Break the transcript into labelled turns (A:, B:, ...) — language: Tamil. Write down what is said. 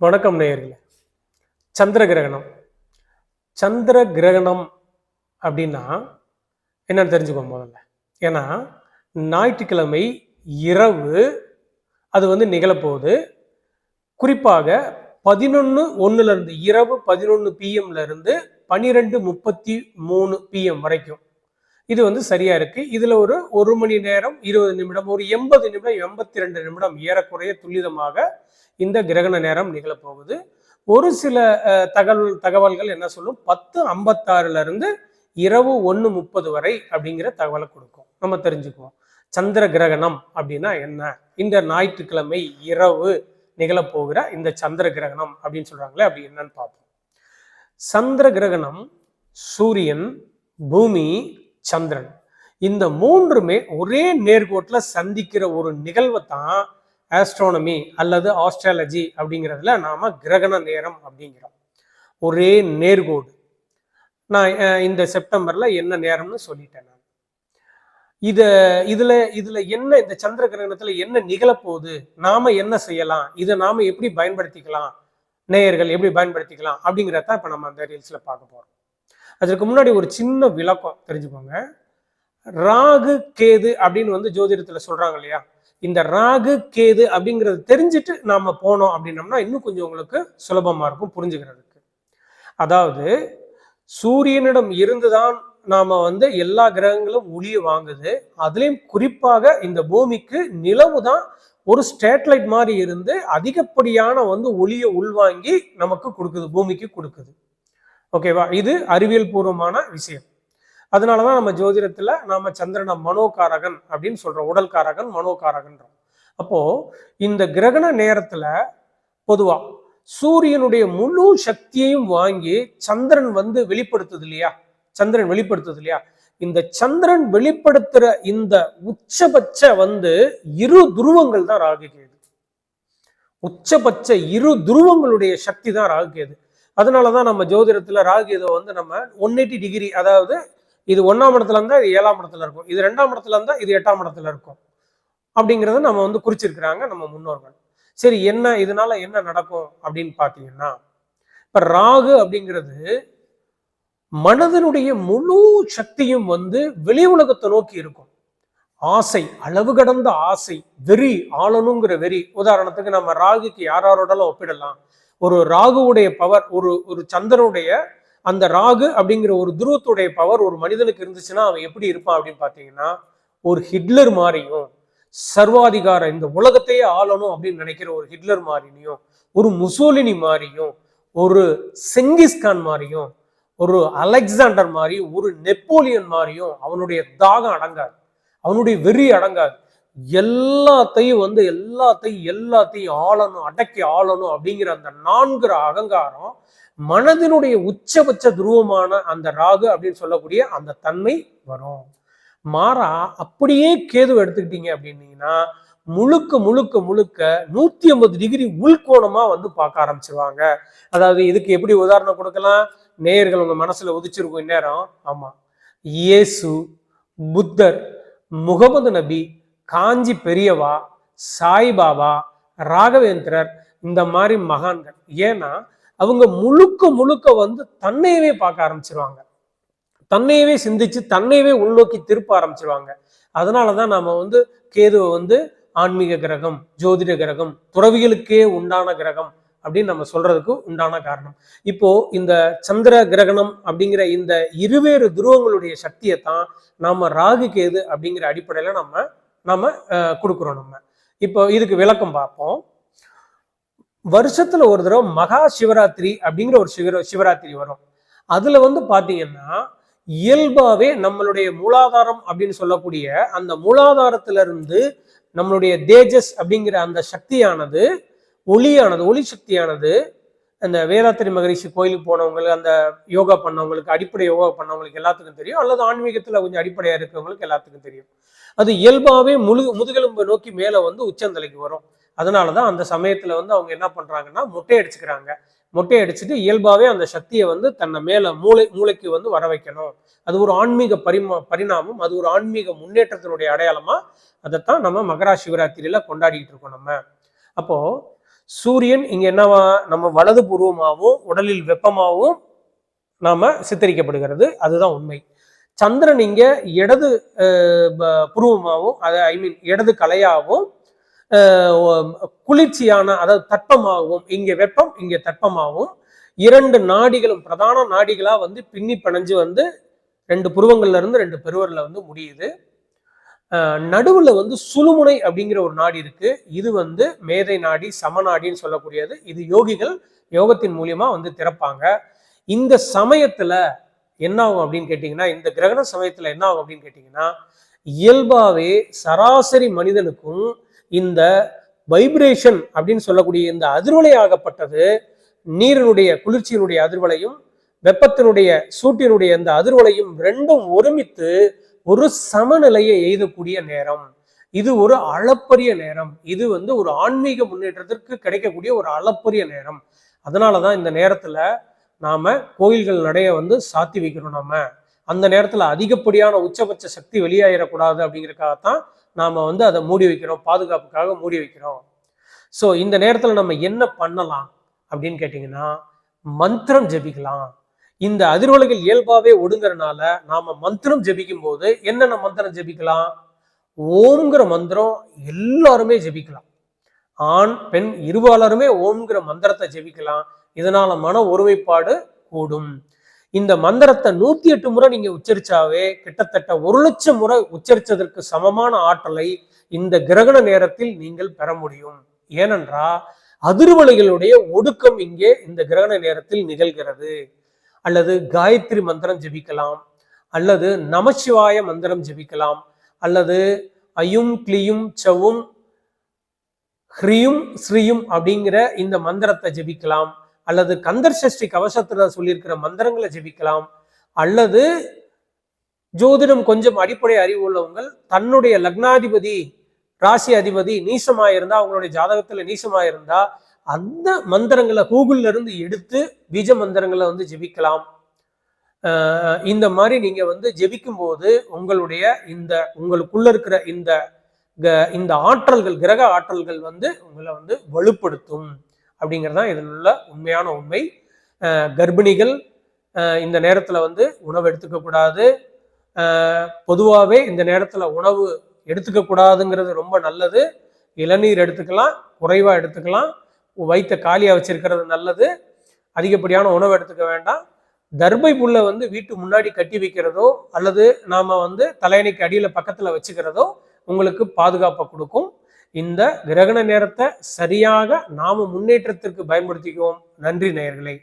A: வணக்கம் நேயர்களே. சந்திர கிரகணம். சந்திர கிரகணம் அப்படின்னா என்னன்னு தெரிஞ்சுக்கோங்க முதல்ல. ஏன்னா ஞாயிற்றுக்கிழமை இரவு அது வந்து நிகழப்போகுது. குறிப்பாக பதினொன்று ஒன்றுலேருந்து இரவு பதினொன்று பிஎம்லேருந்து பன்னிரெண்டு முப்பத்தி மூணு பிஎம் வரைக்கும். இது வந்து சரியா இருக்கு. இதுல ஒரு ஒரு மணி நேரம் இருபது நிமிடம் ஒரு எண்பது நிமிடம் எண்பத்தி ரெண்டு நிமிடம் ஏறக்குறைய துல்லிதமாக இந்த கிரகண நேரம் நிகழப்போகுது. ஒரு சில தகவல் தகவல்கள் என்ன சொல்லும்? பத்து ஐம்பத்தாறுல இருந்து இரவு ஒன்று முப்பது வரை அப்படிங்கிற தகவலை கொடுக்கும். நம்ம தெரிஞ்சுக்குவோம். சந்திர கிரகணம் அப்படின்னா என்ன? இந்த ஞாயிற்றுக்கிழமை இரவு நிகழப்போகிற இந்த சந்திர கிரகணம் அப்படின்னு சொல்றாங்களே அப்படி என்னன்னு பார்ப்போம். சந்திர கிரகணம் சூரியன் பூமி சந்திரன். இந்த மூன்றுமே ஒரே நேர்கோட்டில் சந்திக்கிற ஒரு நிகழ்வை தான் ஆஸ்ட்ரானமி அல்லது ஆஸ்ட்ராலஜி அப்படிங்கிறதுல நாம் கிரகண நேரம் அப்படிங்கிறோம். ஒரே நேர்கோடு. நான் இந்த செப்டம்பரில் என்ன நேரம்னு சொல்லிட்டேன் நான். இதை இதில் இதில் என்ன இந்த சந்திர கிரகணத்தில் என்ன நிகழப்போகுது? நாம் என்ன செய்யலாம்? இதை நாம் எப்படி பயன்படுத்திக்கலாம்? நேயர்கள் எப்படி பயன்படுத்திக்கலாம்? அப்படிங்கிறத இப்போ நம்ம அந்த ரீல்ஸில் பார்க்க போகிறோம் அதற்கு முன்னாடி ஒரு சின்ன விளக்கம் தெரிஞ்சுக்கோங்க. ராகு கேது அப்படின்னு வந்து ஜோதிடத்தில் சொல்கிறாங்க இல்லையா? இந்த ராகு கேது அப்படிங்கிறது தெரிஞ்சுட்டு நாம போனோம் அப்படின்னம்னா இன்னும் கொஞ்சம் உங்களுக்கு சுலபமா இருக்கும் புரிஞ்சுக்கிறதுக்கு. அதாவது சூரியனிடம் இருந்துதான் நாம வந்து எல்லா கிரகங்களும் ஒளியை வாங்குது. அதுலயும் குறிப்பாக இந்த பூமிக்கு நிலவு தான் ஒரு ஸ்டேட்லைட் மாதிரி இருந்து அதிகப்படியான வந்து ஒளியை உள்வாங்கி நமக்கு கொடுக்குது பூமிக்கு கொடுக்குது. ஓகேவா? இது அறிவியல் பூர்வமான விஷயம். அதனாலதான் நம்ம ஜோதிடத்தில் நாம் சந்திரனை மனோகாரகன் அப்படின்னு சொல்றோம். உடல்காரகன் மனோகாரகன்றோம். அப்போ இந்த கிரகண நேரத்தில் பொதுவாக சூரியனுடைய முழு சக்தியையும் வாங்கி சந்திரன் வந்து வெளிப்படுத்துது இல்லையா? சந்திரன் வெளிப்படுத்துது இல்லையா? இந்த சந்திரன் வெளிப்படுத்துற இந்த உச்சபட்ச வந்து இரு துருவங்கள் தான் ராகு கேது உச்சபட்ச இரு துருவங்களுடைய சக்தி தான் ராகு கேது அதனாலதான் நம்ம ஜோதிடத்துல ராகு வந்து நம்ம ஒன் எயிட்டி டிகிரி அதாவது இது ஒன்றாம் இடத்துல இருந்தால் இது ஏழாம் இடத்துல இருக்கும். இது ரெண்டாம் இடத்துல இருந்தால் இது எட்டாம் இடத்துல இருக்கும். அப்படிங்கிறத நம்ம வந்து குறிச்சிருக்கிறாங்க நம்ம முன்னோர்கள். சரி என்ன இதனால என்ன நடக்கும் அப்படின்னு பார்த்தீங்கன்னா இப்போ ராகு அப்படிங்கிறது மனதனுடைய முழு சக்தியும் வந்து வெளி உலகத்தை நோக்கி இருக்கும். ஆசை அளவு கடந்த ஆசை வெறி ஆளணுங்கிற வெறி. உதாரணத்துக்கு நம்ம ராகுக்கு யாரோடலாம் ஒப்பிடலாம். ஒரு ராகுவுடைய பவர் ஒரு ஒரு சந்திரனுடைய அந்த ராகு அப்படிங்கிற ஒரு துருவத்துடைய பவர் ஒரு மனிதனுக்கு இருந்துச்சுன்னா அவன் எப்படி இருப்பான் அப்படின்னு பார்த்தீங்கன்னா ஒரு ஹிட்லர் மாதிரியும் சர்வாதிகார இந்த உலகத்தையே ஆளணும் அப்படின்னு நினைக்கிற ஒரு ஹிட்லர் மாதிரியும் ஒரு முசோலினி மாதிரியும் ஒரு செங்கிஸ்கான் மாதிரியும் ஒரு அலெக்சாண்டர் மாதிரியும் ஒரு நெப்போலியன் மாதிரியும் அவனுடைய தாகம் அடங்காது. அவனுடைய வெறி அடங்காது. எல்லாத்தையும் வந்து எல்லாத்தையும் எல்லாத்தையும் ஆளணும் அடக்கி ஆளணும் அப்படிங்கிற அந்த நான்கிற அகங்காரம் மனதினுடைய உச்சபட்ச துருவமான அந்த ராகு அப்படின்னு சொல்லக்கூடிய அந்த தன்மை வரும். மாறா அப்படியே கேது எடுத்துக்கிட்டீங்க அப்படின்னீங்கன்னா முழுக்க முழுக்க முழுக்க நூத்தி ஐம்பது டிகிரி உள்கோணமா வந்து பார்க்க ஆரம்பிச்சிருவாங்க. அதாவது இதுக்கு எப்படி உதாரணம் கொடுக்கலாம்? நேயர்கள் உங்க மனசுல உதிச்சிருக்கும் இந்நேரம். ஆமா. இயேசு புத்தர் முகமது நபி காஞ்சி பெரியவா சாய்பாபா ராகவேந்திரர் இந்த மாதிரி மகான்கள். ஏன்னா அவங்க முழுக்க முழுக்க வந்து தன்னையவே பார்க்க ஆரம்பிச்சிருவாங்க. தன்னையவே சிந்திச்சு தன்னையவே உள்நோக்கி திருப்ப ஆரம்பிச்சிருவாங்க. அதனாலதான் நாம வந்து கேதுவை வந்து ஆன்மீக கிரகம் ஜோதிட கிரகம் துறவிகளுக்கே உண்டான கிரகம் அப்படின்னு நம்ம சொல்றதுக்கு உண்டான காரணம். இப்போ இந்த சந்திர கிரகணம் அப்படிங்கிற இந்த இருவேறு துருவங்களுடைய சக்தியை தான் நாம ராகு கேது அப்படிங்கிற அடிப்படையில நம்ம நாம கொடுக்குறோம் நம்ம. இப்போ இதுக்கு விளக்கம் பார்ப்போம். வருஷத்துல ஒரு தடவை மகா சிவராத்திரி அப்படிங்கிற ஒரு சிவர சிவராத்திரி வரும். அதுல வந்து பாத்தீங்கன்னா இயல்பாவே நம்மளுடைய மூலாதாரம் அப்படின்னு சொல்லக்கூடிய அந்த மூலாதாரத்துல இருந்து நம்மளுடைய தேஜஸ் அப்படிங்கிற அந்த சக்தியானது ஒளியானது ஒளி சக்தியானது அந்த வேதாத்திரி மகரிஷி கோயிலுக்கு போனவங்களுக்கு அந்த யோகா பண்ணவங்களுக்கு அடிப்படை யோகா பண்ணவங்களுக்கு எல்லாத்துக்கும் தெரியும். அல்லது ஆன்மீகத்துல கொஞ்சம் அடிப்படையா இருக்கிறவங்களுக்கு எல்லாத்துக்கும் தெரியும். அது இயல்பாவே முழு முதுகெலும்பை நோக்கி மேல வந்து உச்சந்தலைக்கு வரும். அதனால தான் அந்த சமயத்தில் வந்து அவங்க என்ன பண்ணுறாங்கன்னா மொட்டை அடிச்சுக்கிறாங்க. மொட்டை அடிச்சுட்டு இயல்பாகவே அந்த சக்தியை வந்து தன்னை மேலே மூளை மூளைக்கு வந்து வர வைக்கணும். அது ஒரு ஆன்மீக பரிமா பரிணாமம் அது ஒரு ஆன்மீக முன்னேற்றத்தினுடைய அடையாளமாக அதைத்தான் நம்ம மகரா சிவராத்திரியில் கொண்டாடிக்கிட்டு இருக்கோம் நம்ம. அப்போது சூரியன் இங்கே என்னவா நம்ம வலது பூர்வமாகவும் உடலில் வெப்பமாகவும் நாம் சித்தரிக்கப்படுகிறது. அதுதான் உண்மை. சந்திரன் இங்கே இடது ப- புருவமாகவும் அதை ஐ மீன் இடது கலையாகவும் குளிர்ச்சியான அதாவது தட்பமாகவும் இங்கே வெப்பம் இங்கே தட்பமாகவும் இரண்டு நாடிகளும் பிரதான நாடிகளா வந்து பின்னி பிணைஞ்சு வந்து ரெண்டு புருவங்கள்ல இருந்து ரெண்டு பெருவர்ல வந்து முடியுது. நடுவில் நடுவுல வந்து சுழுமுனை அப்படிங்கிற ஒரு நாடி இருக்கு. இது வந்து மேதை நாடி சமநாடின்னு சொல்லக்கூடியது. இது யோகிகள் யோகத்தின் மூலியமா வந்து திறப்பாங்க. இந்த சமயத்துல என்ன ஆகும் அப்படின்னு கேட்டீங்கன்னா இந்த கிரகண சமயத்துல என்ன ஆகும் அப்படின்னு கேட்டீங்கன்னா இயல்பாவே சராசரி மனிதனுக்கும் இந்த வைப்ரேஷன் அப்படின்னு சொல்லக்கூடிய இந்த அதிர்வலை ஆகப்பட்டது நீரினுடைய குளிர்ச்சியினுடைய அதிர்வலையும் வெப்பத்தினுடைய சூட்டினுடைய இந்த அதிர்வலையும் ரெண்டும் ஒருமித்து ஒரு சமநிலையை எய்தக்கூடிய நேரம். இது ஒரு அளப்பரிய நேரம். இது வந்து ஒரு ஆன்மீக முன்னேற்றத்திற்கு கிடைக்கக்கூடிய ஒரு அளப்பரிய நேரம். அதனாலதான் இந்த நேரத்துல நாம கோயில்கள் நடைய வந்து சாத்தி வைக்கிறோம் நம்ம அந்த நேரத்துல அதிகப்படியான உச்சபட்ச சக்தி வெளியாயிடக்கூடாது அப்படிங்கிறக்காகத்தான் நாம் வந்து அதை மூடி வைக்கிறோம் பாதுகாப்புக்காக மூடி வைக்கிறோம். ஸோ இந்த நேரத்தில் நம்ம என்ன பண்ணலாம் அப்படின்னு கேட்டிங்கன்னா மந்திரம் ஜெபிக்கலாம். இந்த அதிர்வலைகள் இயல்பாகவே ஒடுங்கிறனால நாம மந்திரம் ஜெபிக்கும் போது என்னென்ன மந்திரம் ஜெபிக்கலாம்? ஓம்ங்கிற மந்திரம் எல்லாருமே ஜெபிக்கலாம். ஆண் பெண் இருவாளருமே ஓம்ங்கிற மந்திரத்தை ஜெபிக்கலாம். இதனால மன ஒருமைப்பாடு கூடும். இந்த மந்திரத்தை நூத்தி எட்டு முறை நீங்க உச்சரிச்சாவே கிட்டத்தட்ட ஒரு லட்சம் முறை உச்சரிச்சதற்கு சமமான ஆற்றலை இந்த கிரகண நேரத்தில் நீங்கள் பெற முடியும். ஏனென்றா அதிர்வலைகளுடைய ஒடுக்கம் இங்கே இந்த கிரகண நேரத்தில் நிகழ்கிறது. அல்லது காயத்ரி மந்திரம் ஜெபிக்கலாம் அல்லது நமசிவாய மந்திரம் ஜெபிக்கலாம் அல்லது ஐயும் கிளியும் சவும் ஹ்ரீயும் ஸ்ரீயும் அப்படிங்கிற இந்த மந்திரத்தை ஜெபிக்கலாம். அல்லது கந்தர் சஷ்டி கவசத்துல சொல்லியிருக்கிற மந்திரங்களை ஜெபிக்கலாம். அல்லது ஜோதிடம் கொஞ்சம் அடிப்படை அறிவு உள்ளவங்கள் தன்னுடைய லக்னாதிபதி ராசி அதிபதி நீசமா இருந்தா அவங்களுடைய ஜாதகத்துல நீசமா இருந்தா அந்த மந்திரங்களை கூகுள்ல இருந்து எடுத்து பீஜ மந்திரங்களை வந்து ஜெபிக்கலாம். இந்த மாதிரி நீங்க வந்து ஜெபிக்கும் போது உங்களுடைய இந்த உங்களுக்குள்ள இருக்கிற இந்த க- இந்த ஆற்றல்கள் கிரக ஆற்றல்கள் வந்து உங்களை வந்து வலுப்படுத்தும். அப்படிங்கிறது தான் இதில் உள்ள உண்மையான உண்மை. கர்ப்பிணிகள் இந்த நேரத்தில் வந்து உணவு எடுத்துக்கக்கூடாது பொதுவாகவே இந்த நேரத்தில் உணவு எடுத்துக்கக்கூடாதுங்கிறது ரொம்ப நல்லது. இளநீர் எடுத்துக்கலாம் குறைவாக எடுத்துக்கலாம். வைத்த காலியாக வச்சிருக்கிறது நல்லது. அதிகப்படியான உணவு எடுத்துக்க வேண்டாம். தர்பை புல்லை வந்து வீட்டு முன்னாடி கட்டி வைக்கிறதோ அல்லது நாம் வந்து தலையணைக்கு அடியில் பக்கத்தில் வச்சுக்கிறதோ உங்களுக்கு பாதுகாப்பை கொடுக்கும். இந்த கிரகண நேரத்தை சரியாக நாம முன்னேற்றத்திற்கு பயன்படுத்திக்குவோம். நன்றி நேயர்களே.